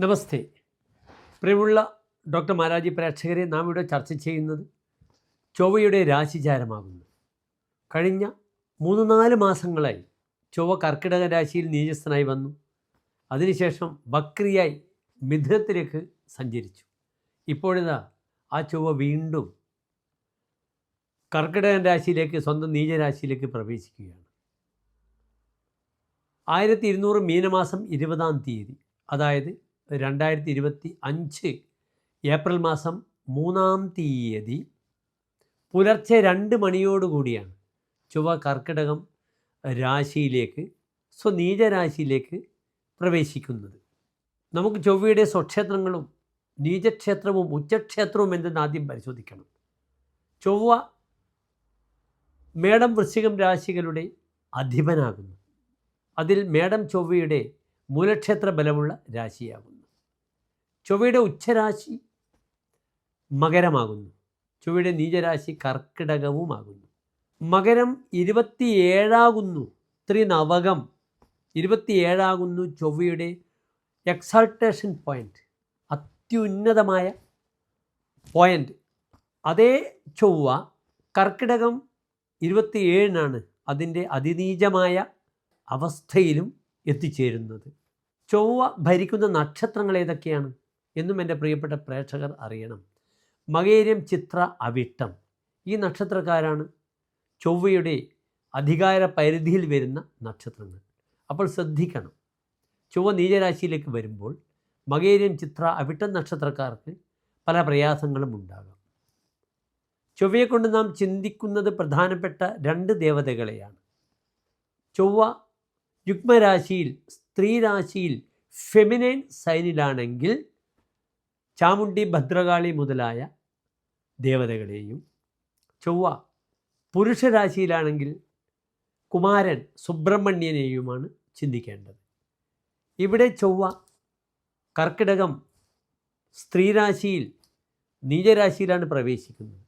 നമസ്തേ. പ്രിയമുള്ള ഡോക്ടർ മാരാജി പ്രേക്ഷകരെ നാം ഇവിടെ ചർച്ച ചെയ്യുന്നത് ചൊവ്വയുടെ രാശിചാരമാകുന്നു. കഴിഞ്ഞ മൂന്ന് നാല് മാസങ്ങളായി ചൊവ്വ കർക്കിടക രാശിയിൽ നീചസ്ഥനായി വന്നു. അതിനുശേഷം ബക്രിയായി മിഥുനത്തിലേക്ക് സഞ്ചരിച്ചു. ഇപ്പോഴിതാ ആ ചൊവ്വ വീണ്ടും കർക്കിടകൻ രാശിയിലേക്ക് സ്വന്തം നീചരാശിയിലേക്ക് പ്രവേശിക്കുകയാണ്. ആയിരത്തി ഇരുന്നൂറ് മീനമാസം ഇരുപതാം തീയതി അതായത് രണ്ടായിരത്തി ഇരുപത്തി അഞ്ച് ഏപ്രിൽ മാസം മൂന്നാം തീയതി പുലർച്ചെ രണ്ട് മണിയോടുകൂടിയാണ് ചൊവ്വ കർക്കിടകം രാശിയിലേക്ക് സ്വനീചരാശിയിലേക്ക് പ്രവേശിക്കുന്നത്. നമുക്ക് ചൊവ്വയുടെ സ്വക്ഷേത്രങ്ങളും നീചക്ഷേത്രവും ഉച്ചക്ഷേത്രവും എന്തെന്ന് ആദ്യം പരിശോധിക്കണം. ചൊവ്വ മേടം വൃശ്ചികം രാശികളുടെ അധിപനാകുന്നു. അതിൽ മേടം ചൊവ്വയുടെ മൂലക്ഷേത്ര ബലമുള്ള രാശിയാകുന്നു. ചൊവ്വയുടെ ഉച്ചരാശി മകരമാകുന്നു. ചൊവ്വയുടെ നീചരാശി കർക്കിടകവുമാകുന്നു. മകരം ഇരുപത്തിയേഴാകുന്നു. ത്രിനവകം ഇരുപത്തിയേഴാകുന്നു ചൊവ്വയുടെ എക്സാൾട്ടേഷൻ പോയിന്റ് അത്യുന്നതമായ പോയിന്റ് അതേ ചൊവ്വ കർക്കിടകം ഇരുപത്തിയേഴിനാണ് അതിന്റെ അതിനീചമായ അവസ്ഥയിലും എത്തിച്ചേരുന്നത്. ചൊവ്വ ഭരിക്കുന്ന നക്ഷത്രങ്ങൾ ഏതൊക്കെയാണ്? എന്നും എന്റെ പ്രിയപ്പെട്ട പ്രേക്ഷകർ അറിയണം. മകേര്യം ചിത്ര അവിട്ടം. ഈ നക്ഷത്രക്കാരാണ് ചൊവ്വയുടെ അധികാര പരിധിയിൽ വരുന്ന നക്ഷത്രങ്ങൾ. അപ്പോൾ ശ്രദ്ധിക്കണം. ചൊവ്വ നീചരാശിയിലേക്ക് വരുമ്പോൾ മകേര്യം ചിത്ര അവിട്ടം നക്ഷത്രക്കാർക്ക് പല പ്രയാസങ്ങളും ഉണ്ടാകാം. ചൊവ്വയെ കൊണ്ട് നാം ചിന്തിക്കുന്നത് പ്രധാനപ്പെട്ട രണ്ട് ദേവതകളെയാണ്. ചൊവ്വ യുഗ്മരാശിയിൽ സ്ത്രീരാശിയിൽ ഫെമിനൈൻ സൈനിലാണെങ്കിൽ ചാമുണ്ടി ഭദ്രകാളി മുതലായ ദേവതകളെയും ചൊവ്വ പുരുഷരാശിയിലാണെങ്കിൽ കുമാരൻ സുബ്രഹ്മണ്യനെയുമാണ് ചിന്തിക്കേണ്ടത്. ഇവിടെ ചൊവ്വ കർക്കിടകം സ്ത്രീരാശിയിൽ നീചരാശിയിലാണ് പ്രവേശിക്കുന്നത്.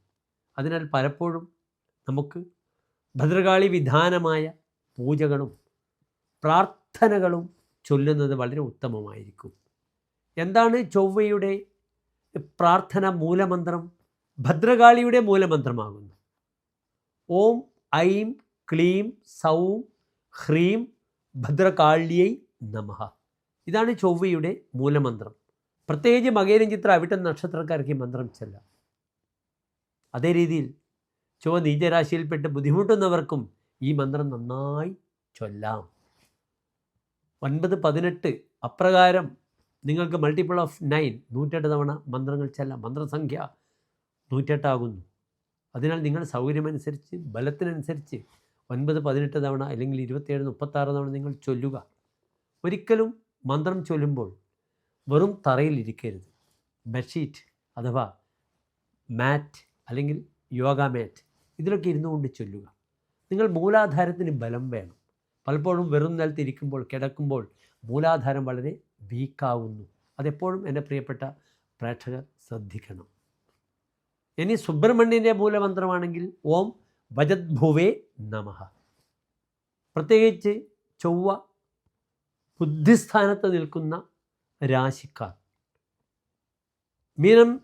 അതിനാൽ പലപ്പോഴും നമുക്ക് ഭദ്രകാളി വിധാനമായ പൂജകളും പ്രാർത്ഥനകളും ചൊല്ലുന്നത് വളരെ ഉത്തമമായിരിക്കും. എന്താണ് ചൊവ്വയുടെ പ്രാർത്ഥന മൂലമന്ത്രം ഭദ്രകാളിയുടെ മൂലമന്ത്രമാകുന്നു. ഓം ഐം ക്ലീം സൗം ഹ്രീം ഭദ്രകാളിയൈ നമഃ. ഇതാണ് ചൊവ്വയുടെ മൂലമന്ത്രം. പ്രത്യേകിച്ച് മകേരം ചിത്ര അവിട്ട നക്ഷത്രക്കാർക്ക് മന്ത്രം ചെല്ല. അതേ രീതിയിൽ ചൊവ്വ നീചരാശിയിൽപ്പെട്ട് ബുദ്ധിമുട്ടുന്നവർക്കും ഈ മന്ത്രം നന്നായി ചൊല്ലാം. ഒൻപത് പതിനെട്ട് അപ്രകാരം നിങ്ങൾക്ക് മൾട്ടിപ്പിൾ ഓഫ് നയൻ നൂറ്റെട്ട് തവണ മന്ത്രങ്ങൾ ചെല്ലാം. മന്ത്രസംഖ്യ നൂറ്റെട്ടാകുന്നു അതിനാൽ നിങ്ങൾ സൗകര്യമനുസരിച്ച് ബലത്തിനനുസരിച്ച് ഒൻപത് പതിനെട്ട് തവണ അല്ലെങ്കിൽ ഇരുപത്തേഴ് മുപ്പത്താറ് തവണ നിങ്ങൾ ചൊല്ലുക. ഒരിക്കലും മന്ത്രം ചൊല്ലുമ്പോൾ വെറും തറയിൽ ഇരിക്കരുത്. ബെഡ്ഷീറ്റ് അഥവാ മാറ്റ് അല്ലെങ്കിൽ യോഗ മാറ്റ് ഇതിലൊക്കെ ഇരുന്നു കൊണ്ട് ചൊല്ലുക. നിങ്ങൾ മൂലാധാരത്തിന് ബലം വേണം. പലപ്പോഴും വെറും നിലത്തിരിക്കുമ്പോൾ കിടക്കുമ്പോൾ മൂലാധാരം വളരെ വീക്കാവുന്നു. അതെപ്പോഴും എന്റെ പ്രിയപ്പെട്ട പ്രേക്ഷകർ ശ്രദ്ധിക്കണം. ഇനി സുബ്രഹ്മണ്യന്റെ മൂലമന്ത്രമാണെങ്കിൽ ഓം ഭജദ്ഭുവേ നമ. പ്രത്യേകിച്ച് ചൊവ്വ ബുദ്ധിസ്ഥാനത്ത് നിൽക്കുന്ന രാശിക്കാർ. മീനം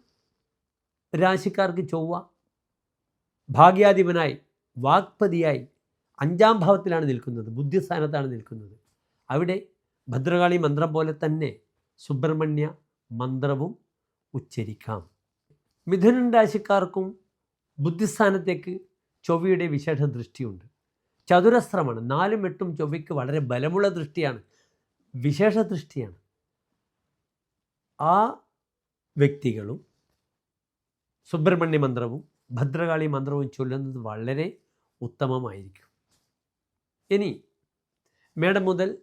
രാശിക്കാർക്ക് ചൊവ്വ ഭാഗ്യാധിപനായി വാഗ്പതിയായി അഞ്ചാം ഭാവത്തിലാണ് നിൽക്കുന്നത് ബുദ്ധിസ്ഥാനത്താണ് നിൽക്കുന്നത്. അവിടെ ഭദ്രകാളി മന്ത്രം പോലെ തന്നെ സുബ്രഹ്മണ്യ മന്ത്രവും ഉച്ചരിക്കാം. മിഥുനൻ രാശിക്കാർക്കും ബുദ്ധിസ്ഥാനത്തേക്ക് ചൊവ്വയുടെ വിശേഷ ദൃഷ്ടിയുണ്ട്. ചതുരസ്രമാണ് നാലും എട്ടും ചൊവ്വയ്ക്ക് വളരെ ബലമുള്ള ദൃഷ്ടിയാണ്. വിശേഷ ദൃഷ്ടിയാണ്. ആ വ്യക്തികളും സുബ്രഹ്മണ്യ മന്ത്രവും ഭദ്രകാളി മന്ത്രവും ചൊല്ലുന്നത് വളരെ ഉത്തമമായിരിക്കും. ഇനി മേടം മുതൽ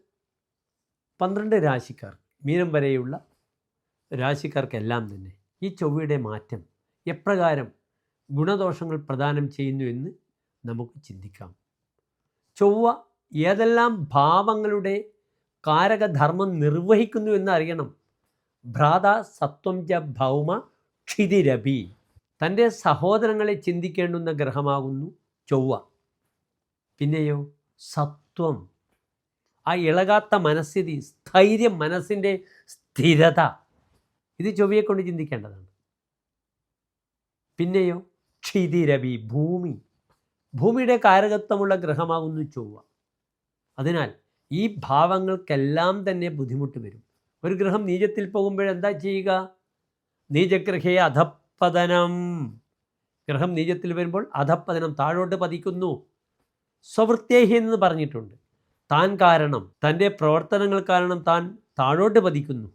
പന്ത്രണ്ട് രാശിക്കാർ മീനം വരെയുള്ള രാശിക്കാർക്കെല്ലാം തന്നെ ഈ ചൊവ്വയുടെ മാറ്റം എപ്രകാരം ഗുണദോഷങ്ങൾ പ്രദാനം ചെയ്യുന്നു എന്ന് നമുക്ക് ചിന്തിക്കാം. ചൊവ്വ ഏതെല്ലാം ഭാവങ്ങളുടെ കാരകധർമ്മം നിർവഹിക്കുന്നു എന്ന് അറിയണം ഭ്രാത സത്വം ച ഭൗമ ക്ഷിതിരഭി. തന്റെ സഹോദരങ്ങളെ ചിന്തിക്കേണ്ടുന്ന ഗ്രഹമാകുന്നു ചൊവ്വ. പിന്നെയോ സത്വം. ആ ഇളകാത്ത മനസ്ഥിതി സ്ഥൈര്യം മനസ്സിന്റെ സ്ഥിരത. ഇത് ചൊവ്വയെ കൊണ്ട് ചിന്തിക്കേണ്ടതാണ്. പിന്നെയോ ക്ഷിതിരവി ഭൂമി. ഭൂമിയുടെ കാരകത്വമുള്ള ഗ്രഹമാകുന്നു ചൊവ്വ. അതിനാൽ ഈ ഭാവങ്ങൾക്കെല്ലാം തന്നെ ബുദ്ധിമുട്ട് വരും. ഒരു ഗ്രഹം നീചത്തിൽ പോകുമ്പോഴെന്താ ചെയ്യുക? നീചഗ്രഹയെ അധപ്പതനം ഗ്രഹം നീചത്തിൽ വരുമ്പോൾ അധപ്പതനം താഴോട്ട് പതിക്കുന്നു. സ്വവൃത്തേഹി എന്ന് പറഞ്ഞിട്ടുണ്ട്. താൻ കാരണം തന്റെ പ്രവർത്തനങ്ങൾ കാരണം താൻ താഴോട്ട് പതിക്കുന്നു.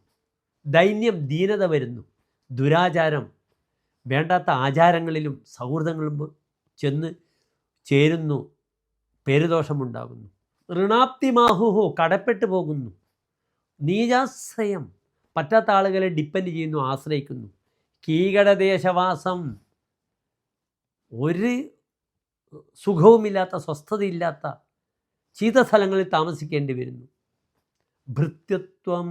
ദൈന്യം ദീനത വരുന്നു. ദുരാചാരം വേണ്ടാത്ത ആചാരങ്ങളിലും സൗഹൃദങ്ങളിലും ചെന്ന് ചേരുന്നു. പേരുദോഷമുണ്ടാകുന്നു. ഋണാപ്തിമാഹുഹോ കടപ്പെട്ടു പോകുന്നു. നീജാശ്രയം പറ്റാത്ത ആളുകളെ ഡിപ്പെൻഡ് ചെയ്യുന്നു ആശ്രയിക്കുന്നു. കീകടദേശവാസം ഒരു സുഖവുമില്ലാത്ത സ്വസ്ഥതയില്ലാത്ത ശീതസ്ഥലങ്ങളിൽ താമസിക്കേണ്ടി വരുന്നു. ഭൃത്യത്വം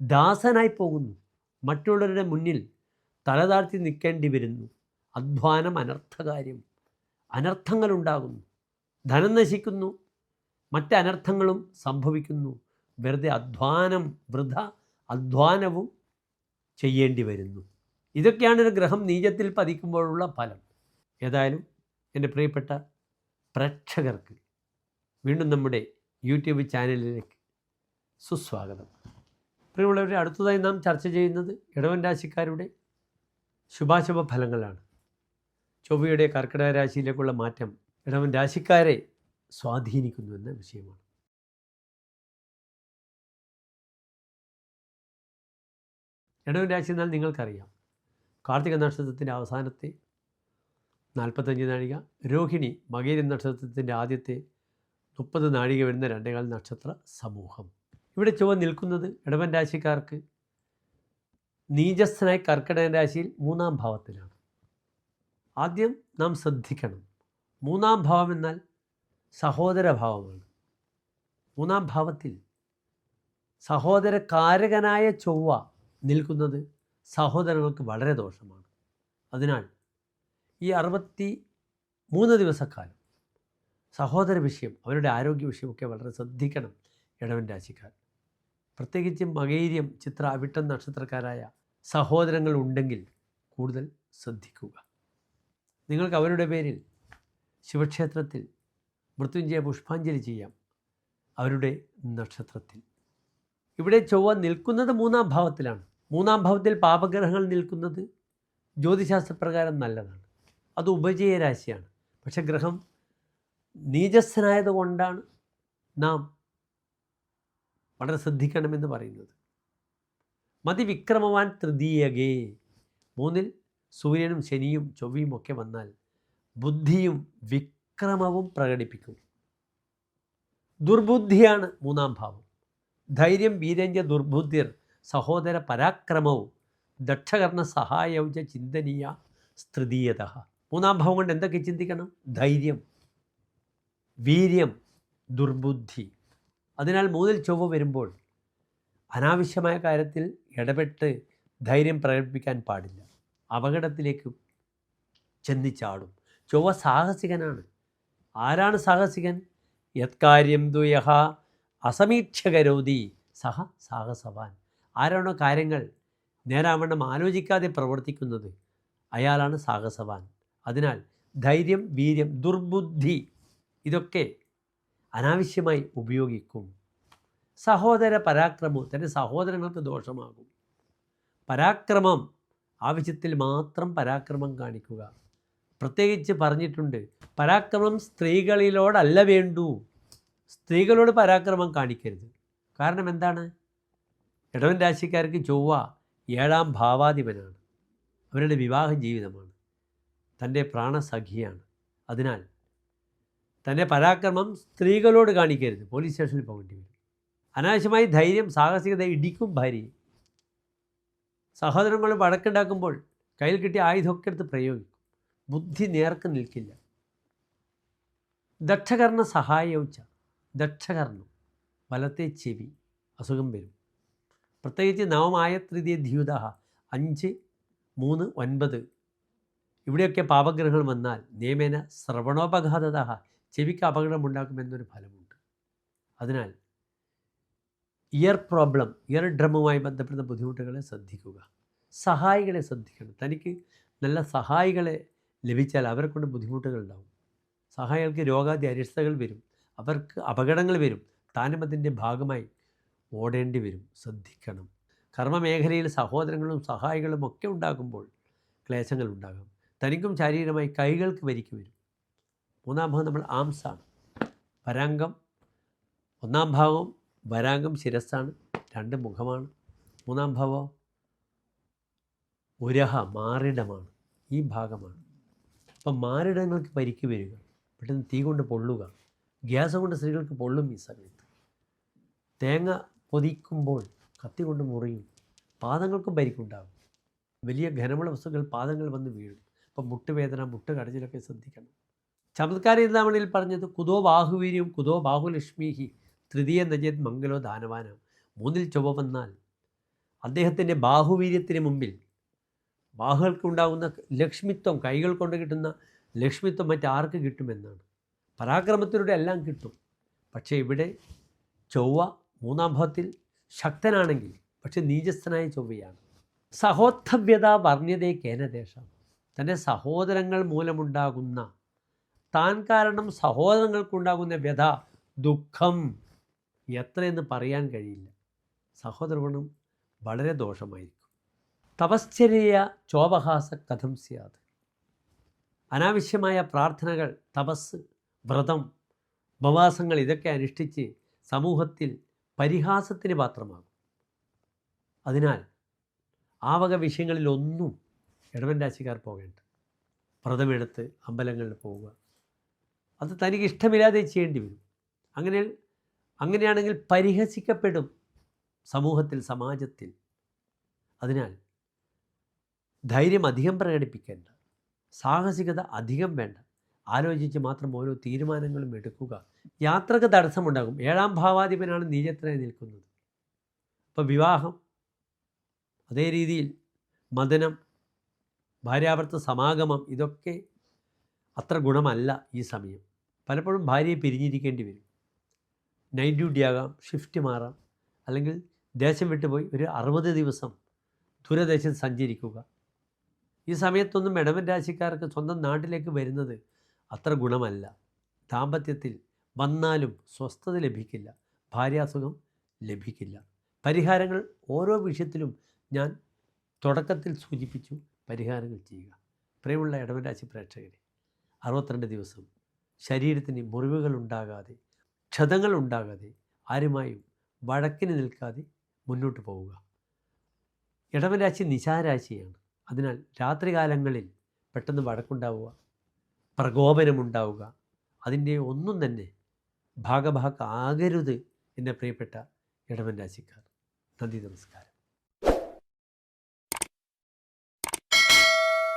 ദാസനായി പോകുന്നു. മറ്റുള്ളവരുടെ മുന്നിൽ തലതാഴ്ത്തി നിൽക്കേണ്ടി വരുന്നു. അധ്വാനം അനർത്ഥകാര്യം അനർത്ഥങ്ങളുണ്ടാകുന്നു. ധനം നശിക്കുന്നു. മറ്റ് അനർത്ഥങ്ങളും സംഭവിക്കുന്നു. വെറുതെ അധ്വാനം വൃഥ അധ്വാനവും ചെയ്യേണ്ടി വരുന്നു. ഇതൊക്കെയാണ് ഒരു ഗ്രഹം നീചത്തിൽ പതിക്കുമ്പോഴുള്ള ഫലം. ഏതായാലും എന്റെ പ്രിയപ്പെട്ട പ്രേക്ഷകർക്ക് വീണ്ടും നമ്മുടെ യൂട്യൂബ് ചാനലിലേക്ക് സുസ്വാഗതം. പ്രിയമുള്ളവരെ അടുത്തതായി നാം ചർച്ച ചെയ്യുന്നത് ഇടവൻ രാശിക്കാരുടെ ശുഭാശുഭ ഫലങ്ങളാണ്. ചൊവ്വയുടെ കർക്കിടക രാശിയിലേക്കുള്ള മാറ്റം ഇടവൻ രാശിക്കാരെ സ്വാധീനിക്കുന്നു എന്ന വിഷയമാണ്. ഇടവൻ രാശി എന്നാൽ നിങ്ങൾക്കറിയാം. കാർത്തിക നക്ഷത്രത്തിന്റെ അവസാനത്തെ നാൽപ്പത്തഞ്ച് നാഴിക രോഹിണി മകേരി നക്ഷത്രത്തിന്റെ ആദ്യത്തെ മുപ്പത് നാഴിക വരുന്ന രണ്ടേകാൽ നക്ഷത്ര സമൂഹം. ഇവിടെ ചുവ നിൽക്കുന്നത് ഇടവൻ രാശിക്കാർക്ക്. നീജസ്ഥനായ കർക്കിടക രാശിയിൽ മൂന്നാം ഭാവത്തിലാണ്. ആദ്യം നാം ശ്രദ്ധിക്കണം. മൂന്നാം ഭാവം എന്നാൽ സഹോദരഭാവമാണ് മൂന്നാം ഭാവത്തിൽ സഹോദരകാരകനായ ചൊവ്വ നിൽക്കുന്നത് സഹോദരങ്ങൾക്ക് വളരെ ദോഷമാണ്. അതിനാൽ ഈ അറുപത്തി മൂന്ന് ദിവസക്കാലം സഹോദര വിഷയം അവരുടെ ആരോഗ്യ വിഷയമൊക്കെ വളരെ ശ്രദ്ധിക്കണം ഇടവൻ രാശിക്കാർ. പ്രത്യേകിച്ച് മകൈര്യം ചിത്ര അവിട്ടം നക്ഷത്രക്കാരായ സഹോദരങ്ങൾ ഉണ്ടെങ്കിൽ കൂടുതൽ ശ്രദ്ധിക്കുക. നിങ്ങൾക്ക് അവരുടെ പേരിൽ ശിവക്ഷേത്രത്തിൽ മൃത്യുഞ്ജയ പുഷ്പാഞ്ജലി ചെയ്യാം അവരുടെ നക്ഷത്രത്തിൽ. ഇവിടെ ചൊവ്വ നിൽക്കുന്നത് മൂന്നാം ഭാവത്തിലാണ്. മൂന്നാം ഭാവത്തിൽ പാപഗ്രഹങ്ങൾ നിൽക്കുന്നത് ജ്യോതിശാസ്ത്രപ്രകാരം നല്ലതാണ്. അത് ഉപജയരാശിയാണ് പക്ഷേ ഗ്രഹം നീചസ്ഥനായത് കൊണ്ടാണ് നാം വളരെ ശ്രദ്ധിക്കണമെന്ന് പറയുന്നത്. മതിവിക്രമവാൻ തൃതീയകേ. മൂന്നിൽ സൂര്യനും ശനിയും ചൊവ്വയും ഒക്കെ വന്നാൽ ബുദ്ധിയും വിക്രമവും പ്രകടിപ്പിക്കും. ദുർബുദ്ധിയാണ് മൂന്നാം ഭാവം. ധൈര്യം വീരഞ്ച ദുർബുദ്ധിർ സഹോദര പരാക്രമവും ദക്ഷകർണ സഹായൗജ ചിന്തനീയ സ്തൃതീയത. മൂന്നാം ഭാവം കൊണ്ട് എന്തൊക്കെ ചിന്തിക്കണം? ധൈര്യം. വീര്യം ദുർബുദ്ധി. അതിനാൽ മൂന്നിൽ ചൊവ്വ വരുമ്പോൾ അനാവശ്യമായ കാര്യത്തിൽ ഇടപെട്ട് ധൈര്യം പ്രകടിപ്പിക്കാൻ പാടില്ല. അപകടത്തിലേക്ക് ചെന്നിച്ചാടും ചൊവ്വ സാഹസികനാണ്. ആരാണ് സാഹസികൻ? യത്കാര്യം ദുയഹ അസമീക്ഷകരോതി സഹ സാഹസവാൻ. ആരാണോ കാര്യങ്ങൾ നേരാവണ്ണം ആലോചിക്കാതെ പ്രവർത്തിക്കുന്നത്? അയാളാണ് സാഹസവാൻ. അതിനാൽ ധൈര്യം വീര്യം ദുർബുദ്ധി ഇതൊക്കെ അനാവശ്യമായി ഉപയോഗിക്കും. സഹോദര പരാക്രമവും തന്റെ സഹോദരങ്ങൾക്ക് ദോഷമാകും. പരാക്രമം ആവശ്യത്തിൽ മാത്രം പരാക്രമം കാണിക്കുക. പ്രത്യേകിച്ച് പറഞ്ഞിട്ടുണ്ട് പരാക്രമം സ്ത്രീകളിലോടല്ല വേണ്ടൂ. സ്ത്രീകളോട് പരാക്രമം കാണിക്കരുത്. കാരണം എന്താണ്? ഇടവൻ രാശിക്കാർക്ക് ചൊവ്വ ഏഴാം ഭാവാധിപനാണ്. അവരുടെ വിവാഹ ജീവിതമാണ്. തന്റെ പ്രാണസഖിയാണ്. അതിനാൽ തന്റെ പരാക്രമം സ്ത്രീകളോട് കാണിക്കരുത്. പോലീസ് സ്റ്റേഷനിൽ പോകേണ്ടി വരും. അനാവശ്യമായി ധൈര്യം സാഹസികത ഇടിക്കും ഭാര്യയെ സഹോദരങ്ങൾ വഴക്കുണ്ടാക്കുമ്പോൾ കയ്യിൽ കിട്ടിയ ആയുധമൊക്കെ എടുത്ത് പ്രയോഗിക്കും. ബുദ്ധി നേർക്ക് നിൽക്കില്ല. ദക്ഷകർണ സഹായൗച്ച ദക്ഷകർണം വലത്തെ ചെവി അസുഖം വരും. പ്രത്യേകിച്ച് നവമായ തൃതീയ ധ്യൂത അഞ്ച് മൂന്ന് ഒൻപത്. ഇവിടെയൊക്കെ പാപഗ്രഹങ്ങൾ വന്നാൽ നിയമേന ശ്രവണോപഘാതത ചെവിക്ക് അപകടമുണ്ടാക്കുമെന്നൊരു ഫലമുണ്ട്. അതിനാൽ ഇയർ പ്രോബ്ലം ഇയർ ഡ്രമ്മുമായി ബന്ധപ്പെടുന്ന ബുദ്ധിമുട്ടുകളെ ശ്രദ്ധിക്കുക. സഹായികളെ ശ്രദ്ധിക്കണം. തനിക്ക് നല്ല സഹായികളെ ലഭിച്ചാൽ അവരെ കൊണ്ട് ബുദ്ധിമുട്ടുകൾ ഉണ്ടാവും സഹായികൾക്ക് രോഗാദി അരിഷ്ടകൾ വരും. അവർക്ക് അപകടങ്ങൾ വരും. താനും അതിന്റെ ഭാഗമായി ഓടേണ്ടി വരും. ശ്രദ്ധിക്കണം. കർമ്മമേഖലയിൽ സഹോദരങ്ങളും സഹായികളും ഒക്കെ ഉണ്ടാകുമ്പോൾ ക്ലേശങ്ങൾ ഉണ്ടാകാം. തനിക്കും ശാരീരികമായി കൈകൾക്ക് പരിക്ക് വരും. മൂന്നാം ഭാഗം നമ്മൾ ആംസാണ്. വരാങ്കം ഒന്നാം ഭാവം വരാങ്കം ശിരസ്സാണ്. രണ്ട് മുഖമാണ്. മൂന്നാം ഭാവം ഉരഹ മാറിടമാണ്. ഈ ഭാഗമാണ്. അപ്പം മാറിടങ്ങൾക്ക് പരിക്ക് വരിക. പെട്ടെന്ന് തീ കൊണ്ട് പൊള്ളുക. ഗ്യാസ് കൊണ്ട് സ്ത്രീകൾക്ക് പൊള്ളും ഈ സമയത്ത്. തേങ്ങ പൊതിക്കുമ്പോൾ കത്തി കൊണ്ട് മുറിയും. പാദങ്ങൾക്കും പരിക്കുണ്ടാകും. വലിയ ഘനമുള്ള വസ്തുക്കൾ പാദങ്ങൾ വന്ന് വീഴും. അപ്പം മുട്ടുവേദന മുട്ട് കടച്ചിലൊക്കെ ശ്രദ്ധിക്കണം. ചമത്കാര ചിന്താമണിയിൽ പറഞ്ഞത്? കുതോ ബാഹുവീര്യം കുതോ ബാഹുലക്ഷ്മിഹി തൃതീയ നജത് മംഗലോ ദാനവാനം. മൂന്നിൽ ചൊവ്വ വന്നാൽ അദ്ദേഹത്തിന്റെ ബാഹുവീര്യത്തിന് മുമ്പിൽ ബാഹുകൾക്കുണ്ടാകുന്ന ലക്ഷ്മിത്വം കൈകൾ കൊണ്ട് കിട്ടുന്ന ലക്ഷ്മിത്വം മറ്റാർക്ക് കിട്ടുമെന്നാണ്. പരാക്രമത്തിലൂടെ എല്ലാം കിട്ടും. പക്ഷേ ഇവിടെ ചൊവ്വ മൂന്നാം ഭാവത്തിൽ ശക്തനാണെങ്കിൽ പക്ഷെ നീചസ്ഥനായ ചൊവ്വയാണ്. സഹോദ്ധവ്യത വർണ്യതേ കേനദേശം തന്റെ സഹോദരങ്ങൾ മൂലമുണ്ടാകുന്ന താൻ കാരണം സഹോദരങ്ങൾക്കുണ്ടാകുന്ന വ്യഥ ദുഃഖം എത്രയെന്ന് പറയാൻ കഴിയില്ല. സഹോദരഗുണം വളരെ ദോഷമായിരിക്കും. തപശ്ചര്യ ചോപഹാസ കഥം സ്യാത്. അനാവശ്യമായ പ്രാർത്ഥനകൾ തപസ് വ്രതം ഉപവാസങ്ങൾ ഇതൊക്കെ അനുഷ്ഠിച്ച് സമൂഹത്തിൽ പരിഹാസത്തിന് പാത്രമാകും. അതിനാൽ ആ വക വിഷയങ്ങളിലൊന്നും ഇടവൻ രാശിക്കാർ പോകേണ്ട. വ്രതമെടുത്ത് അമ്പലങ്ങളിൽ പോവുക. അത് തനിക്ക് ഇഷ്ടമില്ലാതെ ചെയ്യേണ്ടി വരും. അങ്ങനെ അങ്ങനെയാണെങ്കിൽ പരിഹസിക്കപ്പെടും സമൂഹത്തിൽ സമാജത്തിൽ. അതിനാൽ ധൈര്യം അധികം പ്രകടിപ്പിക്കേണ്ട സാഹസികത അധികം വേണ്ട. ആലോചിച്ച് മാത്രം ഓരോ തീരുമാനങ്ങളും എടുക്കുക. യാത്രയ്ക്ക് തടസ്സമുണ്ടാകും. ഏഴാം ഭാവാധിപനാണ് നീചത്രയായി നിൽക്കുന്നത്. അപ്പോൾ വിവാഹം അതേ രീതിയിൽ മദനം ഭാര്യാവർത്ത സമാഗമം ഇതൊക്കെ അത്ര ഗുണമല്ല ഈ സമയം. പലപ്പോഴും ഭാര്യയെ പിരിഞ്ഞിരിക്കേണ്ടി വരും. നൈറ്റ് ഡ്യൂട്ടി ആകാം ഷിഫ്റ്റ് മാറാം. അല്ലെങ്കിൽ ദേശം വിട്ടുപോയി ഒരു അറുപത് ദിവസം ദൂരദേശം സഞ്ചരിക്കുക. ഈ സമയത്തൊന്നും ഇടവൻ രാശിക്കാർക്ക് സ്വന്തം നാട്ടിലേക്ക് വരുന്നത് അത്ര ഗുണമല്ല. ദാമ്പത്യത്തിൽ വന്നാലും സ്വസ്ഥത ലഭിക്കില്ല. ഭാര്യാസുഖം ലഭിക്കില്ല. പരിഹാരങ്ങൾ ഓരോ വിഷയത്തിലും ഞാൻ തുടക്കത്തിൽ സൂചിപ്പിച്ചു പരിഹാരങ്ങൾ ചെയ്യുക. പ്രേമുള്ള ഇടവൻ രാശി പ്രേക്ഷകരെ അറുപത്തിരണ്ട് ദിവസം ശരീരത്തിന് മുറിവുകൾ ഉണ്ടാകാതെ ക്ഷതങ്ങൾ ഉണ്ടാകാതെ ആരുമായും വഴക്കിന് നിൽക്കാതെ മുന്നോട്ട് പോവുക. ഇടവരാശി നിശാരാശിയാണ്. അതിനാൽ രാത്രികാലങ്ങളിൽ പെട്ടെന്ന് വഴക്കുണ്ടാവുക പ്രകോപനമുണ്ടാവുക അതിന്റെ ഒന്നും തന്നെ ഭാഗഭാഗമാകരുത് എന്നെ പ്രിയപ്പെട്ട ഇടവൻ രാശിക്കാർ. നന്ദി നമസ്കാരം.